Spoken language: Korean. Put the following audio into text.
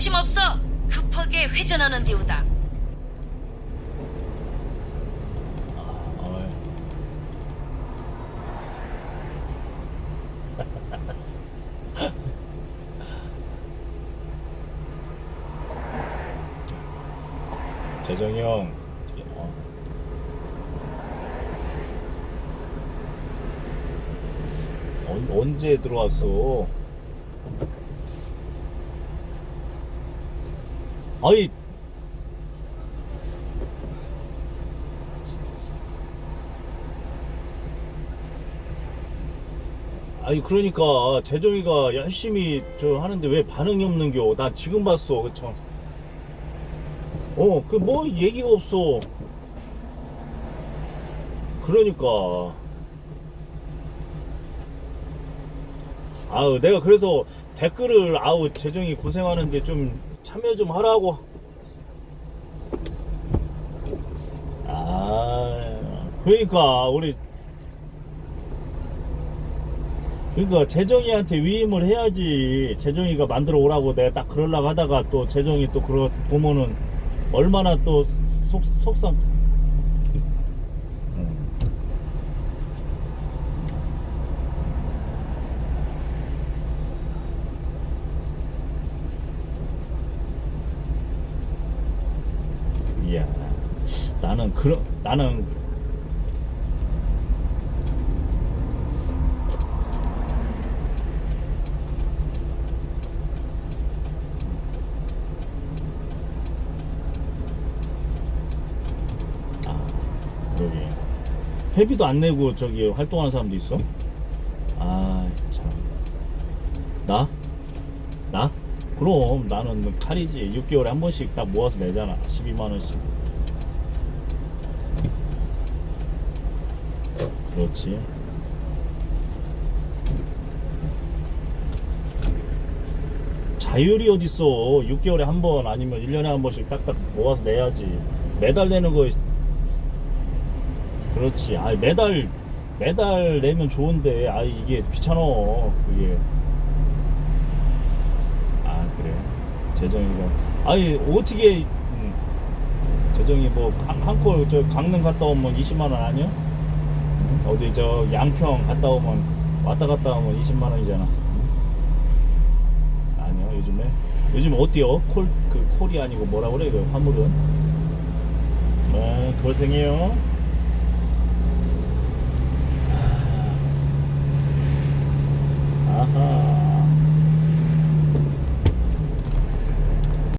양심 없어 급하게 회전하는 디우다. 재정이 형 어. 언, 언제 들어왔어? 아이 아니 그러니까 재정이가 열심히 저 하는데 왜 반응이 없는겨? 나 지금 봤어, 그쵸? 어, 그 뭐 얘기가 없어. 그러니까. 아우 내가 그래서 댓글을 아우 재정이 고생하는데 좀 참여 좀 하라고. 아, 그러니까 우리 그러니까 재정이한테 위임을 해야지 재정이가 만들어 오라고 내가 딱 그러려고 하다가 또 재정이 또 그러 보면은 얼마나 또 속, 속상 음. 이야 나는 그런 나는 아, 여기 회비도 안 내고 저기 활동하는 사람도 있어? 아, 참. 나? 나? 그럼 나는 칼이지. 6개월에 한 번씩 딱 모아서 내잖아. 12만 원씩. 그렇지. 자율이 어딨어. 6개월에 한 번 아니면 1년에 한 번씩 딱딱 모아서 내야지. 매달 내는 거 그렇지. 아 매달 매달 내면 좋은데 아 이게 귀찮아. 그게. 아 그래. 재정이가 아니 어떻게 음, 재정이 뭐 한콜 저 강릉 갔다 오면 20만 원 아니야? 어디 저 양평 갔다 오면 왔다 갔다 오면 20만 원이잖아. 아니요 요즘에 요즘 어때요? 콜 그 콜이 아니고 뭐라 그래 그 화물은? 아 고생해요. 아하.